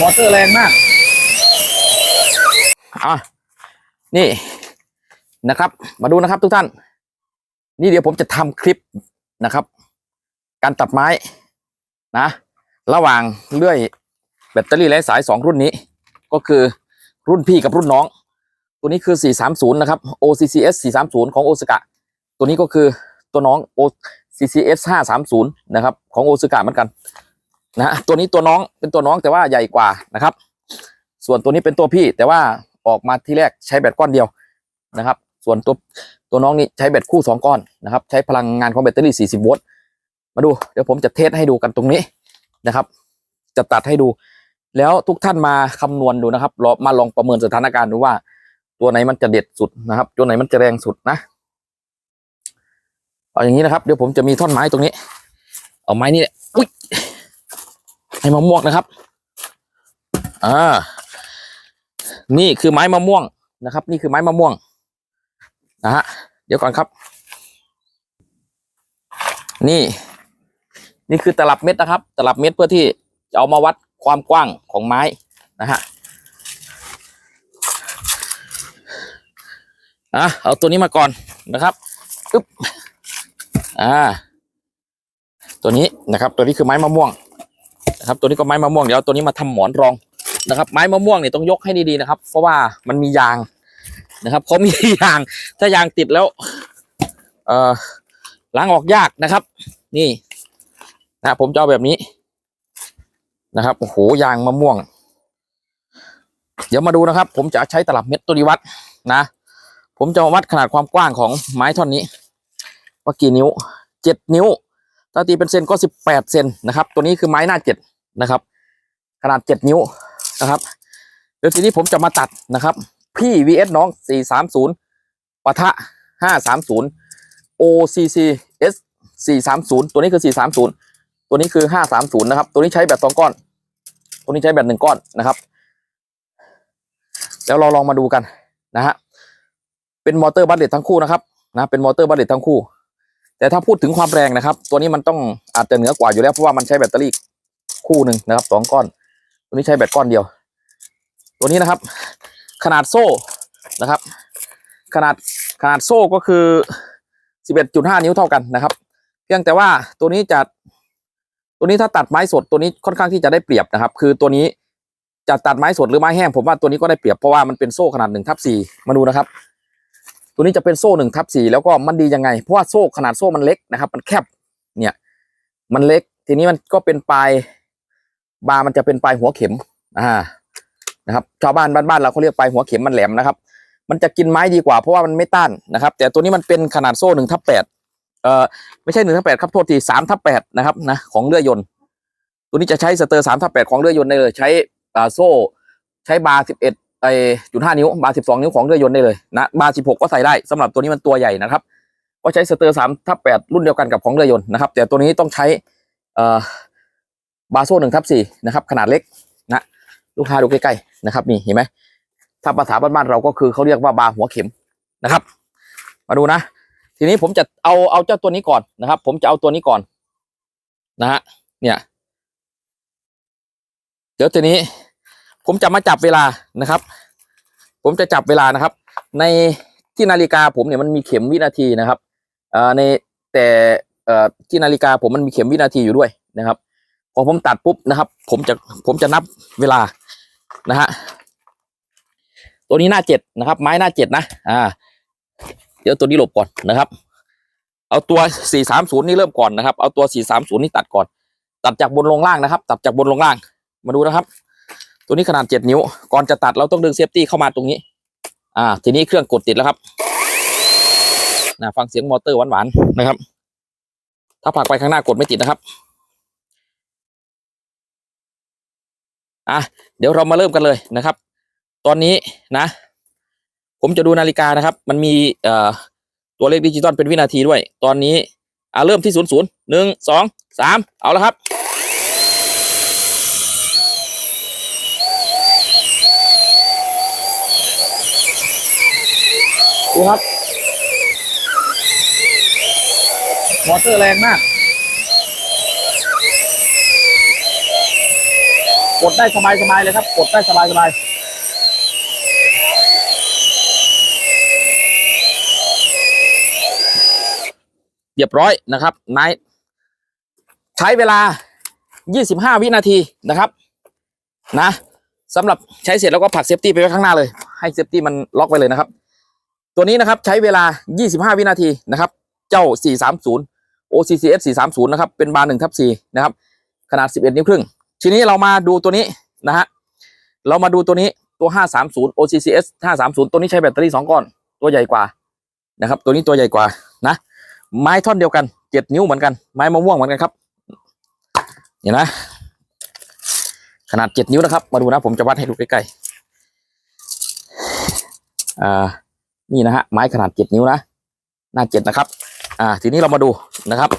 มอเตอร์แรงมาก อะ นี่นะครับ มาดูนะครับทุกท่าน นี่เดี๋ยวผมจะทำคลิปนะครับ การตัดไม้นะ ระหว่างเลื่อยแบตเตอรี่ไร้สายสองรุ่นนี้ ก็คือรุ่นพี่กับรุ่นน้อง ตัวนี้คือ 430 นะครับ OCCS 430 ของโอซากะ ตัวนี้ก็คือตัวน้อง OCCS 530 นะครับ ของโอซากะเหมือนกัน นะตัวนี้ตัวน้องเป็นตัวน้องแต่ว่าใหญ่กว่านะครับ ส่วนตัวนี้เป็นตัวพี่แต่ว่าออกมาที่แรกใช้แบตก้อนเดียวนะครับ ส่วนตัวตัวน้องนี่ใช้แบตคู่สองก้อนนะครับ ใช้พลังงานของแบตเตอรี่ 40 โวลต์มาดูเดี๋ยวผมจะเทสให้ดูกันตรงนี้นะครับ จะตัดให้ดู แล้วทุกท่านมาคำนวณดูนะครับลอมาลองประเมินสถานการณ์ดูว่า ตัวไหนมันจะเด็ดสุดนะครับ ตัวไหนมันจะแรงสุดนะเอาอย่างนี้นะครับ เดี๋ยวผมจะมีท่อนไม้ตรงนี้ เอาไม้นี่แหละ อุ้ยให้มะม่วงนะครับ อ่า นี่คือไม้มะม่วงนะครับ นี่คือไม้มะม่วงนะฮะ เดี๋ยวก่อนครับ นี่ นี่คือตลับเม็ดนะครับ ตลับเม็ดเพื่อที่จะเอามาวัดความกว้างของไม้นะฮะอะเอาตัวนี้มาก่อนนะครับอึ๊บอ่า ตัวนี้นะครับ ตัวนี้คือไม้มะม่วง นะครับ ตัวนี้ก็ไม้มะม่วงเดี๋ยวตัวนี้มาทำหมอนรองนะครับ ไม้มะม่วงเนี่ยต้องยกให้ดีๆนะครับ เพราะว่ามันมียางนะครับเขามียาง ถ้ายางติดแล้ว เอ่อล้างออกยากนะครับ นี่นะผมจะเอาแบบนี้นะครับโอ้โหยางมะม่วง เดี๋ยวมาดูนะครับ ผมจะใช้ตลับเม็ดตัวนี้วัดนะ ผมจะวัดขนาดความกว้างของไม้ท่อนนี้ ว่ากี่นิ้วเจ็ดนิ้ว ถ้าตีเป็นเซนก็สิบแปดเซนนะครับ ตัวนี้คือไม้หน้าเจ็ด นะครับ ขนาดเจ็ดนิ้วนะครับเดี๋ยวทีนี้ผมจะมาตัดนะครับ พี่ vs น้องสี่สามศูนย์ปะทะห้าสามศูนย์ OCCS สี่สามศูนย์ตัวนี้คือสี่สามศูนย์ตัวนี้คือห้าสามศูนย์นะครับ ตัวนี้ใช้แบตสองก้อน ตัวนี้ใช้แบตหนึ่งก้อนนะครับ แล้วเราลองมาดูกันนะฮะเป็นมอเตอร์บัตเลตทั้งคู่นะครับนะเป็นมอเตอร์บัตเลตทั้งคู่ แต่ถ้าพูดถึงความแรงนะครับ ตัวนี้มันต้องอาจจะเหนือกว่าอยู่แล้วเพราะว่ามันใช้แบตเตอรี่ คู่หนึ่งนะครับสองก้อน ตัวนี้ใช้แบตก้อนเดียว ตัวนี้นะครับ ขนาดโซ่นะครับ ขนาดขนาดโซ่ก็คือ11.5นิ้วเท่ากันนะครับ เพียงแต่ว่าตัวนี้จะตัวนี้ถ้าตัดไม้สดตัวนี้ค่อนข้างที่จะได้เปรียบนะครับ คือตัวนี้จะตัดไม้สดหรือไม้แห้งผมว่าตัวนี้ก็ได้เปรียบเพราะว่ามันเป็นโซ่ขนาดหนึ่งทับสี่มาดูนะครับ ตัวนี้จะเป็นโซ่หนึ่งทับสี่แล้วก็มันดียังไง เพราะว่าโซ่ขนาดโซ่มันเล็กนะครับ มันแคบเนี่ย มันเล็ก ทีนี้มันก็เป็นปลายบามันจะเป็นปลายหัวเข็ม อ่านะครับชาวบ้านบ้านๆเราเขาเรียกปลายหัวเข็มมันแหลมนะครับ มันจะกินไม้ดีกว่าเพราะว่ามันไม่ต้านนะครับ แต่ตัวนี้มันเป็นขนาดโซ่หนึ่งทับแปดเอ่อไม่ใช่หนึ่งทับแปดครับโทษทีสามทับแปดนะครับนะของเรือยยนต์ ตัวนี้จะใช้สเตอร์สามทับแปดของเรือยยนต์ได้เลย ใช้อ่าโซ่ใช้บาร์สิบเอ็ดไอจุดห้านิ้ว บาร์สิบสองนิ้วของเรือยยนต์ได้เลยนะบาร์สิบหกก็ใส่ได้สำหรับตัวนี้มันตัวใหญ่นะครับก็ใช้สเตอร์สามทับแปดรุ่นเดียวกันกับของเรือยนต์นะครับแต่ตัวนี้ต้องใช้ เอ่อบาโซ่หนึ่งทับสี่นะครับ ขนาดเล็กนะลูกค้าดูใกล้ๆนะครับนี่เห็นไหมถ้าภาษาบ้านๆเราก็คือเขาเรียกว่าบาหัวเข็มนะครับ มาดูนะ ทีนี้ผมจะเอาเอาเจ้าตัวนี้ก่อนนะครับ ผมจะเอาตัวนี้ก่อนนะฮะเนี่ยเดี๋ยวทีนี้ผมจะมาจับเวลานะครับ ผมจะจับเวลานะครับ ในที่นาฬิกาผมเนี่ยมันมีเข็มวินาทีนะครับในแต่ ที่นาฬิกาผมมันมีเข็มวินาทีอยู่ด้วยนะครับ พอผมตัดปุ๊บนะครับ ผมจะผมจะนับเวลานะฮะตัวนี้หน้าเจ็ดนะครับ ไม้หน้าเจ็ดนะ อ่า เดี๋ยวตัวนี้หลบก่อนนะครับ เอาตัวสี่สามศูนย์นี่เริ่มก่อนนะครับ เอาตัวสี่สามศูนย์นี่ตัดก่อน ตัดจากบนลงล่างนะครับ ตัดจากบนลงล่าง มาดูนะครับ ตัวนี้ขนาดเจ็ดนิ้ว ก่อนจะตัดเราต้องดึงเซฟตี้เข้ามาตรงนี้ อ่า ทีนี้เครื่องกดติดแล้วครับนะฟังเสียงมอเตอร์หวานๆนะครับ ถ้าผลักไปข้างหน้ากดไม่ติดนะครับอะเดี๋ยวเรามาเริ่มกันเลยนะครับ ตอนนี้นะ ผมจะดูนาฬิกานะครับ มันมีเอ่อตัวเลขดิจิตอลเป็นวินาทีด้วย ตอนนี้อ่าเริ่มที่ศูนย์ศูนย์หนึ่งสองสามเอาแล้วครับดูครับ มอเตอร์แรงมาก กดได้สบายสบายๆเลยครับ กดได้สบายสบายเรียบร้อยนะครับนายใช้เวลา 25 วินาทีนะครับ นะสำหรับใช้เสร็จแล้วก็ผลักเซฟตี้ไปไว้ข้างหน้าเลย ให้เซฟตี้มันล็อกไว้เลยนะครับ ตัวนี้นะครับใช้เวลา 25 วินาทีนะครับ เจ้า 430 OCCS 430นะครับเป็นบาร์1ทับ4นะครับขนาด 11 นิ้วครึ่ง ทีนี้เรามาดูตัวนี้นะฮะเรามาดูตัวนี้ตัว 530 OCCS 530 ตัวนี้ใช้แบตเตอรี่ 2 ก้อน ตัวใหญ่กว่านะครับ ตัวนี้ตัวใหญ่กว่านะ ไม้ท่อนเดียวกัน 7 นิ้วเหมือนกัน ไม้มะม่วงเหมือนกันครับเห็นไหมขนาด 7 นิ้วนะครับ มาดูนะ ผมจะวัดให้ดูใกล้ๆอ่านี่นะฮะไม้ขนาด 7 นิ้วนะ หน้า 7 นะครับ อ่า ทีนี้เรามาดู นะครับ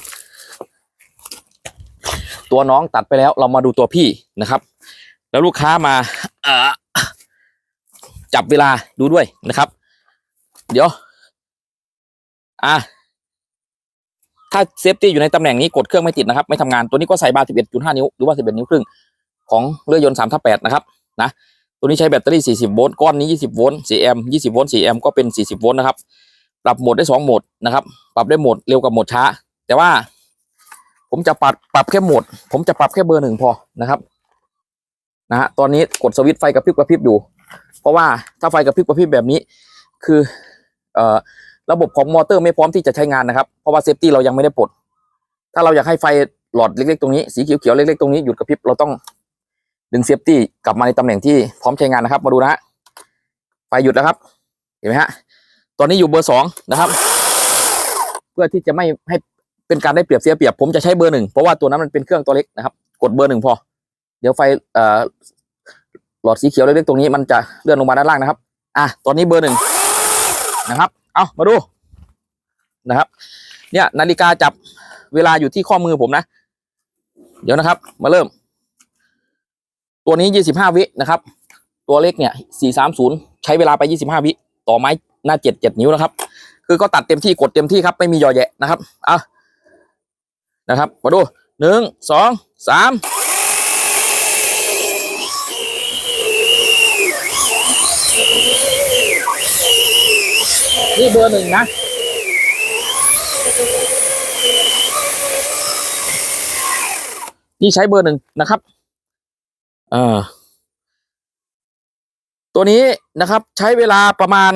ตัวน้องตัดไปแล้วเรามาดูตัวพี่นะครับ แล้วลูกค้ามาจับเวลาดูด้วยนะครับ เดี๋ยว อ่าถ้าเซฟตี้อยู่ในตำแหน่งนี้กดเครื่องไม่ติดนะครับ ไม่ทำงานตัวนี้ก็ใส่บาร์11.5 นิ้วหรือว่า 11 นิ้วครึ่งของเรือยนต์3ทับ8นะครับนะตัวนี้ใช้แบตเตอรี่ 40 โวลต์ก้อนนี้ 20 โวลต์4แอมป์20 โวลต์4แอมป์ก็เป็น 40 โวลต์นะครับ ปรับโหมดได้ 2 โหมดนะครับ ปรับได้โหมดเร็วกับโหมดช้า แต่ว่า ผมจะปรับปรับแค่โหมด ผมจะปรับแค่เบอร์หนึ่งพอนะครับ นะฮะตอนนี้กดสวิตช์ไฟกระพริบกระพริบอยู่ เพราะว่าถ้าไฟกระพริบกระพริบแบบนี้ คือเอ่อระบบของมอเตอร์ไม่พร้อมที่จะใช้งานนะครับเพราะว่าเซฟตี้เรายังไม่ได้ปลดถ้าเราอยากให้ไฟหลอดเล็กๆ ตรงนี้สีเขียวๆเล็กๆตรงนี้หยุดกระพริบเราต้องดึงเซฟตี้กลับมาในตำแหน่งที่พร้อมใช้งานนะครับ มาดูนะฮะไฟหยุดแล้วครับเห็นไหมฮะตอนนี้อยู่เบอร์สองนะครับ เพื่อที่จะไม่ให้ เป็นการได้เปรียบเสียเปรียบผมจะใช้เบอร์หนึ่งเพราะว่าตัวนั้นมันเป็นเครื่องตัวเล็กนะครับ กดเบอร์หนึ่งพอ เดี๋ยวไฟเอ่อหลอดสีเขียวเล็กๆตรงนี้มันจะเลื่อนลงมาด้านล่างนะครับ อะตอนนี้เบอร์หนึ่งนะครับ เอามาดูนะครับ เนี่ยนาฬิกาจับเวลาอยู่ที่ข้อมือผมนะ เดี๋ยวนะครับ มาเริ่ม ตัวนี้ยี่สิบห้าวินะครับ ตัวเล็กเนี่ยสี่สามศูนย์ใช้เวลาไปยี่สิบห้าวิต่อไม้หน้าเจ็ดเจ็ดนิ้วนะครับ คือก็ตัดเต็มที่กดเต็มที่ครับ ไม่มีหยอแยะนะครับเอา นะครับ มาดูหนึ่งสองสามนี่เบอร์หนึ่งนะนี่ใช้เบอร์หนึ่งนะครับอ่อตัวนี้นะครับใช้เวลาประมาณ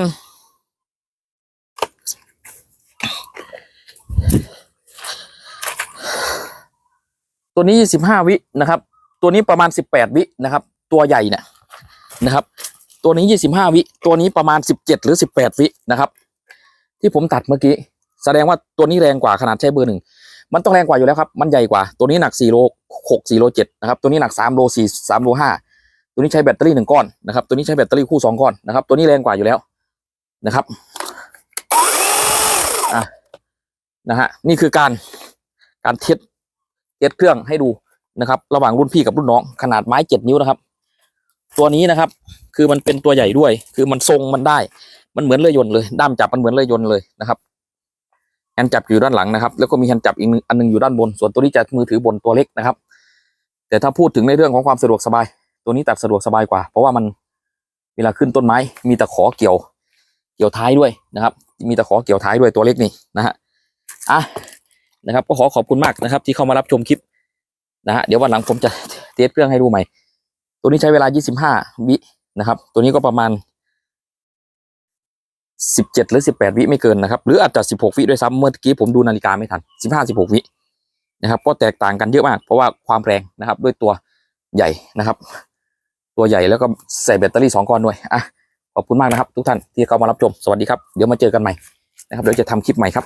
ตัวนี้ยี่สิบห้าวินะครับ ตัวนี้ประมาณสิบแปดวินะครับ ตัวใหญ่เนี่ยนะครับ ตัวนี้ยี่สิบห้าวิตัวนี้ประมาณสิบเจ็ดหรือสิบแปดวินะครับ ที่ผมตัดเมื่อกี้ แสดงว่าตัวนี้แรงกว่าขนาดใช้เบอร์หนึ่งมันต้องแรงกว่าอยู่แล้วครับมันใหญ่กว่าตัวนี้หนัก4โล6 4โล7นะครับตัวนี้หนัก3โล4 3โล5ตัวนี้ใช้แบตเตอรี่หนึ่งก้อนนะครับ ตัวนี้ใช้แบตเตอรี่คู่สองก้อนนะครับ ตัวนี้แรงกว่าอยู่แล้วนะครับอะนะฮะนี่คือการการเทส เทสเครื่องให้ดูนะครับ ระหว่างรุ่นพี่กับรุ่นน้องขนาดไม้เจ็ดนิ้วนะครับ ตัวนี้นะครับ คือมันเป็นตัวใหญ่ด้วย คือมันทรงมันได้ มันเหมือนเรือยยนต์เลย ด้ามจับมันเหมือนเรือยยนต์เลยนะครับแฮนด์จับอยู่ด้านหลังนะครับ แล้วก็มีแฮนด์จับอีกอันหนึงอยู่ด้านบน ส่วนตัวนี้จะมือถือบนตัวเล็กนะครับ แต่ถ้าพูดถึงในเรื่องของความสะดวกสบาย ตัวนี้ตัดสะดวกสบายกว่า เพราะว่ามันเวลาขึ้นต้นไม้ มีตะขอเกี่ยว เกี่ยวท้ายด้วยนะครับ มีตะขอเกี่ยวท้ายด้วยตัวเล็กนี่นะฮะอะ นะครับ ก็ขอขอบคุณมากนะครับ ที่เข้ามารับชมคลิปนะฮะเดี๋ยววันหลังผมจะเทสเครื่องให้ดูใหม่ ตัวนี้ใช้เวลา 25 วินะครับ ตัวนี้ก็ประมาณสิบเจ็ดหรือสิบแปดวิไม่เกินนะครับ หรืออาจจะสิบหกวิด้วยซ้ำเมื่อกี้ผมดูนาฬิกาไม่ทันสิบห้าสิบหกวินะครับก็แตกต่างกันเยอะมาก เพราะว่าความแรงนะครับ ด้วยตัวใหญ่นะครับ ตัวใหญ่แล้วก็ใส่แบตเตอรี่สองก้อนด้วยอะขอบคุณมากนะครับ ทุกท่านที่เข้ามารับชมสวัสดีครับเดี๋ยวมาเจอกันใหม่นะครับเดี๋ยวจะทำคลิปใหม่ครับ